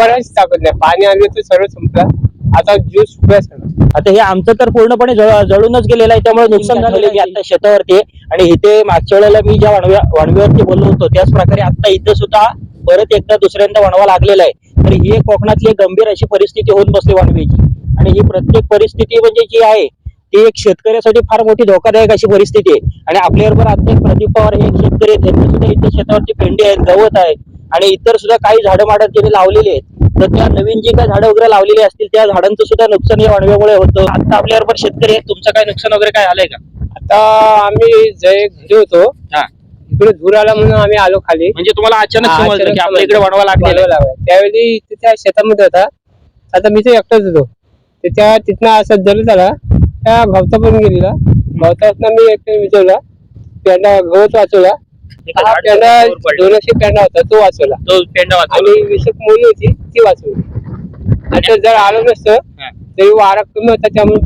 उभा राहायची ताकद नाही. पाणी आणलं तर सर्व संपला. आता जीव सुकला सगळं आता हे आमचं तर पूर्णपणे जळ- जळूनच गेलेलं आहे. त्यामुळे नुकसान झालेलं आहे आता शेतावरती. आहे. आणि इथे मागच्या वेळेला मी ज्या वणव्या वणव्यावरती बोललो होतो त्याच प्रकारे आता इथं सुद्धा परत एकदा दुसऱ्यांदा वणवा लागलेला आहे. तर ही एक कोकणातली एक गंभीर अशी परिस्थिती होऊन बसली वणव्याची. आणि ही प्रत्येक परिस्थिती म्हणजे जी आहे ती एक शेतकऱ्यासाठी फार मोठी धोकादायक अशी परिस्थिती आहे. आणि आपल्याबरोबर आता एक प्रदीप पवार हे एक शेतकरी आहेत. त्यांनी सुद्धा इथे शेतावरती पेंडी आहेत गवत आहे. आणि इतर सुद्धा काही झाडं माडं त्यांनी लावलेली आहेत. तर त्या नवीन जी काही झाडं वगैरे लावलेली असतील त्या झाडांचं सुद्धा नुकसान या वणव्यामुळे होतं. आता आपल्याबरोबर शेतकरी आहेत तुमचं काय नुकसान वगैरे काय आलंय का? आता आम्ही जे घरी होतो हा. इकडे धूर आला म्हणून आम्ही आलो खाली. म्हणजे तुम्हाला अचानक हा, समजलं की अचानक आपल्या इकडे लागलेला वाढवा लागला. त्यावेळी इथे त्या शेतामध्ये होता. आता मी ते एकटाच होतो. तर त्या तिथनं असं जल झाला. त्या गवता पण गेलेला. गवतातनं मी एक विचारला. पेंडा गवत वाचवला. हा पेंडा. दोनशे पेंडा होता तो वाचवला. तो पेंडा वाचवला. आणि होती ती वाचवली. आता जर आलं नसतं. तरी वारा कमी होता त्यामुळे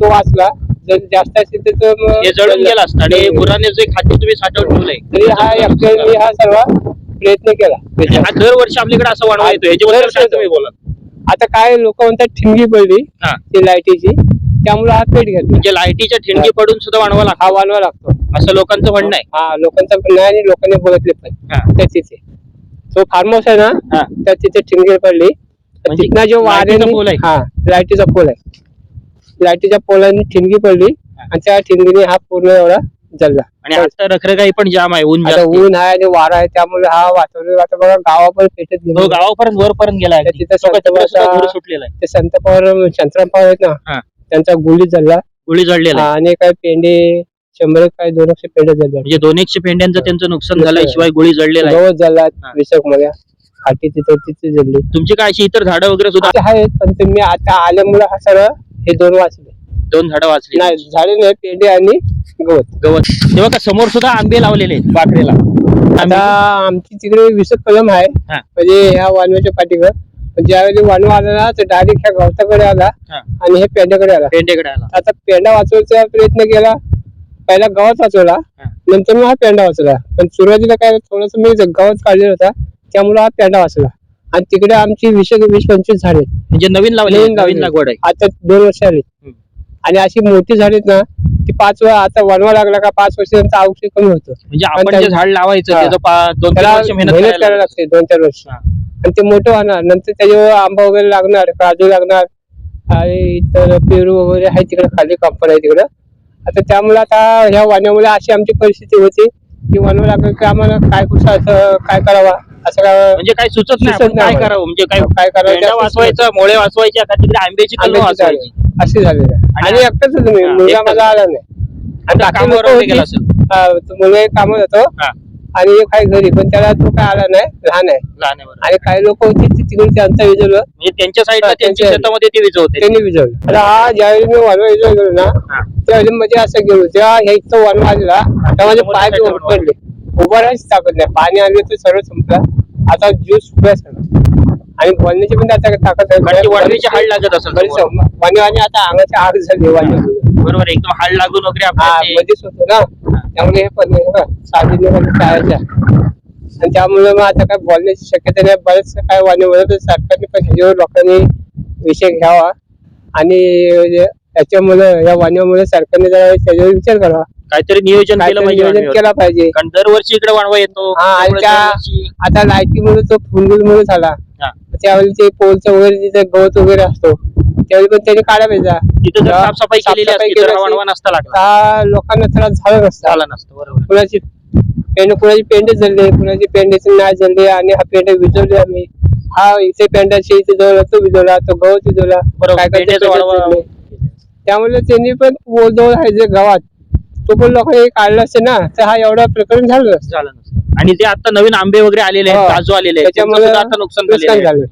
तो वाचला. जर जास्त असेल तर तो जळून गेला असतं आणि गुराने जे खाद्य तुम्ही साठवून ठेवलंय तरी हा एकट्याने हा सर्व प्रयत्न केला. म्हणजे हा दरवर्षी आपल्याकडे असं वणवा येतो याच्याबद्दल काय तुम्ही बोला आता काय लोक म्हणतात ठिणगी पडली ती लाईटीची. त्यामुळे हा पेट घेतला म्हणजे लाईटीच्या ठिणगी पडून सुद्धा वणवा लागतो हा वानवा लागतो असं लोकांचं म्हणणं आहे हा लोकांचा पण नाही आणि लोकांनी बघितले पण हा. त्या तिथे तो फार्म हाऊस आहे ना हा. त्या तिथे ठिणगी पडली तर म्हणजे तिथनं जो लाईटीचा पोल आहे? हा लाईटीचा पोल आहे लाईटीच्या पोलाने ठिणगी पडली हा. आणि त्या ठिणगीने हा पूर्ण एवढा जळला आणि आता रखरखाई पण जाम आहे ऊन आता जास्त आहे. ऊन आहे आणि वारा आहे त्यामुळे हा वातावरण आता बघा गावापर्यंत पेटत तो गेला गावापर्यंत वरपर्यंत गेला आहे. तिथं तो का तिकडे सुद्धा संत सुटलेला आहे ते संत पवार शंतराम पवार आहेत हा. ना त्यांचा गुली जळला. गोळी जळलेला आहे. आणि काय पेंडे शंभर काय दोनशे पेंडे जळले. म्हणजे दोन एकशे पेंड्यांचं त्यांचं नुकसान झालंय नुकसान. शिवाय गोळी जळलेला आहे. गवत जळला हा. विसकमध्ये फाटी तिथे तिथे जळली. तुमची काय अशी इतर झाडं वगैरे सुद्धा ते आहेत पण तुम्ही आता आल्यामुळे हा सगळं हे दोन वाचले. दोन झाडं वाचली. नाही झाडे नाही पेंडे आणि गवत. गवत. तेव्हा का समोर सुद्धा आंबे लावलेले आहेत. बाकडेला. आता आमची तिकडे विसक कलम आहे. हा. म्हणजे ह्या वानव्याच्या पाठीवर. पण ज्यावेळी वानवा आला ना तर डायरेक्ट ह्या गवताकडे आला हा. आणि हे पेंड्याकडे आला पेंडेकडे आला आता पेंडा वाचवायचा प्रयत्न केला पहिला गवत वाचवला हा. नंतर मग हा पेंडा वाचवला पण सुरुवातीला काय थोडस मी गवत काढलेला होता त्यामुळे हा पेंडा वाचला आणि तिकडे आमची वीस वीस पंचवीस झाडे. म्हणजे नवीन लावले नवीन. लागवड आहे आता दोन वर्ष आली हम्म. आणि अशी मोठी झाडे ना ती पाच वेळा आता वनवा लागला का पाच वर्ष त्यांचं औषध कमी होतं म्हणजे आपण जे झाड लावायचं हा. त्याचं पा- दोन तीन त्याला वर्ष मेहनत मेहनत करायला करायला लागते. लागते दोन चार वर्ष हा. आणि ते मोठं होणार नंतर त्याच्यावर आंबा वगैरे लागणार काजू लागणार आणि इतर पेरू वगैरे आहे तिकडे खाली कंपन आहे तिकडं. आता त्यामुळे आता ह्या वाण्यामुळे अशी आमची परिस्थिती होती की वनवा लागलं की आम्हाला काय कुठं असं काय करावा? असं काय म्हणजे काय सुचत नाही. सुचत आपण नाही काय. करावं? म्हणजे काय काय करावं पेंडा जास्त वाचवायचा मोळे वाचवायचे आता तिकडे आंब्याची कलम आंब्याची वाचवायची. झाडं. अशी झालेलं आहे. आणि आणि एकटाच होतो मी. मुलगा एकटाच. माझा आला नाही. आणि बाकी कामावर लोकं वगैरे गेला होती. असेल. हा, तो मुलगा एक कामात होतो. हा. आणि एक आहे घरी पण त्याला तो काय आला नाही लहान आहे. लहान आहे बरं. आणि काही लोक होती ती तिकडे त्यांचा विजवलं म्हणजे त्यांच्या साईडला हा, त्यांच्या त्यांच्या- शेतामध्ये ते विजवते. त्यांनी विजवलं. आता हा ज्यावेळी मी वनवा विजय गेलो ना हा. त्यावेळी मध्ये असं गेलो तेव्हा हे इथं वनवा आलेला तेव्हा माझे पाय बी पडले. उभा राहायची ताकद नाही. पाणी आणलं तर सर्व संपला. आता जीव सुकला सगळं आणि बोलण्याची पण आता ताकद कारण की हाड लागत असेल बरीच समोर. वनवा आणि आता अंगाची आग झाली वनवा बरोबर एकदम हाड लागून वगैरे हा आपल्या ते- मध्येच होतो ना. त्यामुळे हे पण टाळायच्या आणि त्यामुळे मग आता काय बोलण्याची शक्यता नाही बरेच काय वाणी म्हणत सरकारने पण ह्याच्यावर लोकांनी विषय घ्यावा. आणि याच्यामुळे या वाण्यामुळे सरकारने जरा त्याच्यावर विचार करावा. काहीतरी नियोजन केलं काहीतरी पाहिजे नियोजन. केला पाहिजे. कारण दरवर्षी इकडे वाणवा येतो हा, आणि त्या- आता तो फुलगुलमुळे झाला. हा. त्यावेळी ते पोलचं वगैरे जिथे गवत वगैरे असतो. त्यावेळी पण त्यांनी काढा तिथं जर साफसफाई केलेली साफसफाई असती तर केली हा वणवा असती, नसता लागला. त्या लोकांना त्रास झाला नसता. झाला नसतं बरोबर. कुणाची पेंड कुणाची पेंडे जळले कुणाची पेंडेचे नाही जळले आणि हा पेंड विजवले आम्ही. हा इथे पेंडाची इथे जवळ तो विजवला तो गवत विजवला बरोबर, काय पेंड्याचं वळवा- जळले. त्यामुळे त्यांनी पण जवळ आहे जे गावात. तो पण लोकांनी काढला असते ना तर हा एवढा प्रकरण झालं नसतं. झालं नसतं. आणि ते आता नवीन आंबे वगैरे आलेले आहेत हो. काजू आलेले आहेत त्यांचं त्याच्यामुळे सुद्धा आता नुकसान झालेलं नुकसान आहे. झालं.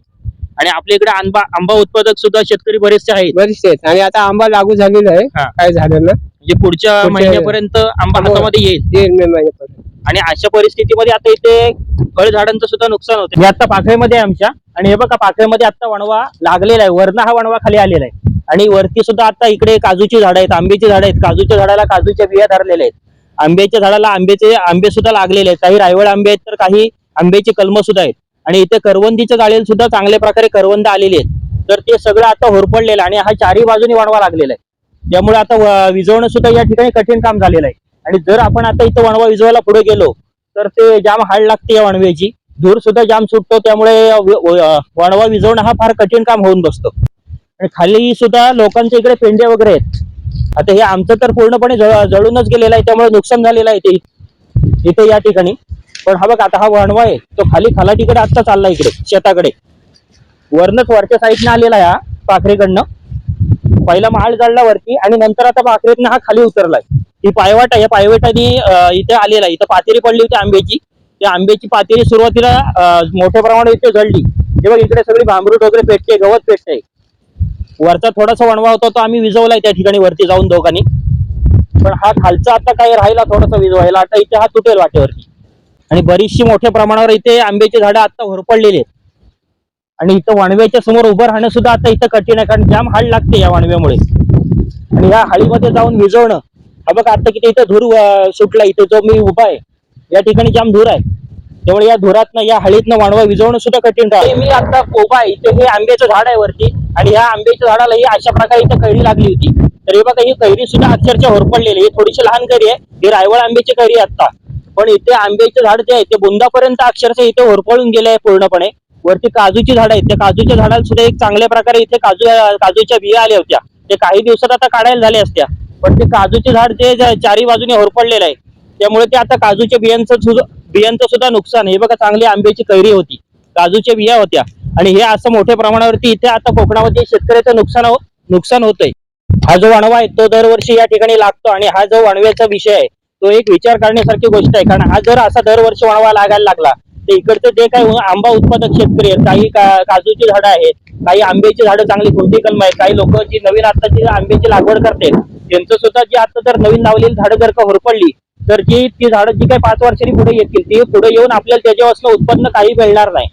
आणि आपल्या इकडे आंबा आंबा उत्पादक सुद्धा शेतकरी बरेचसे आहेत. बरीचसे आहेत. आणि आता आंबा लागू झालेला आहे. हा. काय झालं ना म्हणजे पुढच्या पुढच्या- महिन्यापर्यंत आंबा हो. हातामध्ये येईल. येईल मे महिन्यापर्यंत. आणि अशा परिस्थितीमध्ये आता इथे फळझाडांचं सुद्धा नुकसान होते. मी आता पाखळीमध्ये आहे आमच्या. आणि हे बघा पाखळीमध्ये आता वणवा लागलेला आहे. वरनं हा वणवा खाली आलेला आहे. आणि वरती सुद्धा आता इकडे काजूची झाडं आहेत आंब्याची झाडं आहेत. काजूच्या झाडाला काजूच्या बिया धरलेल्या आहेत. आंब्याच्या झाडाला आंब्याचे आंबे सुद्धा लागलेले आहेत. काही रायवळ आंबे आहेत तर काही आंब्याची कलमं सुद्धा आहेत. आणि इथे करवंदीच्या जाळीला सुद्धा चांगल्या प्रकारे करवंद आलेली आहेत. तर ते सगळं आता होरपडलेलं आणि हा चारी बाजूनी वणवा लागलेला आहे. त्यामुळे आता विजवणं विझवणं सुद्धा या ठिकाणी कठीण काम झालेलं आहे. आणि जर आपण आता इथं वणवा विझवायला पुढे गेलो तर ते जाम हाड लागते या वणव्याची. धूर सुद्धा जाम सुटतो त्यामुळे वणवा विझवणं हा फार कठीण काम होऊन बसतो. आणि खाली सुद्धा लोकांच्या इकडे पेंड्या वगैरे आहेत. आता हे आमचं तर पूर्णपणे जळूनच गेलेलं आहे त्यामुळे नुकसान झालेलं आहे ते इथे या ठिकाणी. पण हा बघ आता हा वणवा आहे. तो खाली खालाटीकडे आता चालला इकडे शेताकडे. वरनच वरच्या साईडनं आलेला आहे हा पाखरेकडनं. पहिला महाल चढला वरती आणि नंतर आता पाखरेतनं हा खाली उतरलाय. ही पायवाट आहे या पायवाटाने इथे आलेला इथं पातेरी पडली होती आंब्याची. त्या आंब्याची पातेरी सुरुवातीला मोठ्या प्रमाणात इथे जळली. हे बघ इकडे सगळी भांबरूट वगैरे पेटते गवत पेटते वरचा थोडासा वणवा होता तो आम्ही विजवलाय त्या ठिकाणी वरती जाऊन दोघांनी. पण हा खालचा आता काही राहिला थोडासा विजवायला. आता इथे हा तुटेल वाटेवरती. आणि बरीचशी मोठ्या प्रमाणावर इथे आंब्याची झाडं आता होरपडलेली आहेत. आणि इथं वाणव्याच्या समोर उभं राहणं सुद्धा आता इथं कठीण आहे कारण जाम हाड लागते या वाणव्यामुळे. आणि या हाळीमध्ये जाऊन विजवणं हा बघा आता किती इथं धूर सुटला इथे जो मी उभा आहे या ठिकाणी जाम धूर आहे. त्यामुळे या धुरातनं या हळीतनं वाणवा विजवणं सुद्धा कठीण राहते मी आता उभा आहे इथे हे आंब्याचं झाड आहे वरती आणि ह्या आंब्याच्या झाडाला ही अशा प्रकारे इथं कैरी लागली होती. तर हे बघा ही कैरी सुद्धा अक्षरशः होरपडलेली आहे. ही थोडीशी लहान कैरी आहे. ही रायवळ आंब्याची कैरी आहे आता पण इथे आंब्याचे झाड जे आहे ते बुंदापर्यंत अक्षरशः इथे होरपळून गेले आहे पूर्णपणे. वरती काजूची झाड आहेत. त्या काजूच्या झाडाला सुद्धा एक चांगल्या प्रकारे इथे काजू काजूच्या बिया आल्या होत्या. ते काही दिवसात आता काढायला झाल्या असत्या. पण ते काजूचे झाड जे जे चारी बाजूने होरपडलेलं आहे त्यामुळे ते आता काजूच्या बियांचं सुद्धा बियांचं सुद्धा नुकसान. हे बघा चांगली आंब्याची कैरी होती. काजूच्या बिया होत्या. आणि हे असं मोठ्या प्रमाणावरती इथे आता कोकणामध्ये शेतकऱ्याचं नुकसान हो- नुकसान होतंय. हा जो वणवा आहे तो दरवर्षी या ठिकाणी लागतो. आणि हा जो वणव्याचा विषय आहे तो एक विचार करण्यासारखी गोष्ट आहे. कारण हा जर असा दरवर्षी वणवा लागायला लागला तर इकडचं जे काही आंबा उत्पादक शेतकरी आहेत काही काजूची झाडं आहेत काही आंब्याची झाडं चांगली कोणती कलम आहेत काही लोक जी नवीन आता जी आंब्याची लागवड करतात त्यांचं सुद्धा जी आता जर नवीन लावलेली झाडं जर का होरपडली तर जी ती झाडं जी काही पाच वर्षांनी पुढे येतील ती पुढे येऊन आपल्याला त्याच्यापासून उत्पन्न काही मिळणार नाही.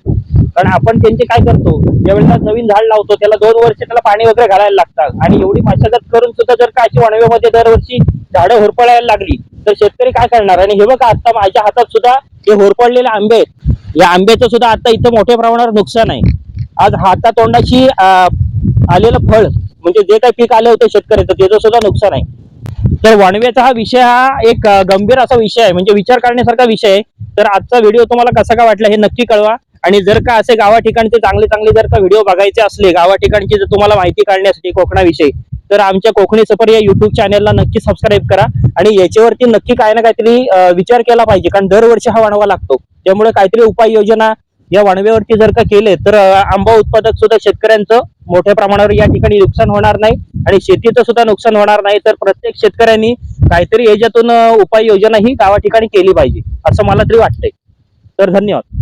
कारण आपण त्यांचे काय करतो ज्यावेळेला नवीन झाड लावतो त्याला दोन वर्ष त्याला पाणी वगैरे घालायला लागतात आणि एवढी मशागत करून सुद्धा जर का अशी वणव्यामध्ये दरवर्षी झाडं होरपळायला लागली तर शेतकरी काय करणार? आणि हे बघा आता माझ्या हातात सुद्धा हे होरपडलेले आंबे आहेत. या आंब्याचं सुद्धा आता इथं मोठ्या प्रमाणावर नुकसान आहे. आज हातातोंडाशी आलेलं फळ म्हणजे जे काही पीक आलं होतं शेतकऱ्याचं त्याचं सुद्धा नुकसान आहे. तर वणव्याचा हा विषय हा एक गंभीर असा विषय आहे. म्हणजे विचार करण्यासारखा विषय आहे. तर आजचा व्हिडिओ तुम्हाला कसा का वाटला हे नक्की कळवा. आणि जर का असे गावा ठिकाणचे चांगले चांगले जर का व्हिडिओ बघायचे असले गावा ठिकाणची जर तुम्हाला माहिती काढण्यासाठी कोकणाविषयी तर आमच्या कोकणी सफर या युट्यूब चॅनलला नक्की सबस्क्राईब करा आणि याच्यावरती नक्की काय ना काहीतरी विचार केला पाहिजे. कारण दरवर्षी हा वणवा लागतो. त्यामुळे काहीतरी उपाययोजना या वणव्यावरती जर का केले तर आंबा उत्पादक सुद्धा शेतकऱ्यांचं मोठ्या प्रमाणावर या ठिकाणी नुकसान होणार नाही आणि शेतीचं सुद्धा नुकसान होणार नाही. तर प्रत्येक शेतकऱ्यांनी काहीतरी याच्यातून उपाययोजना ही गावा ठिकाणी केली पाहिजे असं मला तरी वाटतंय. तर धन्यवाद.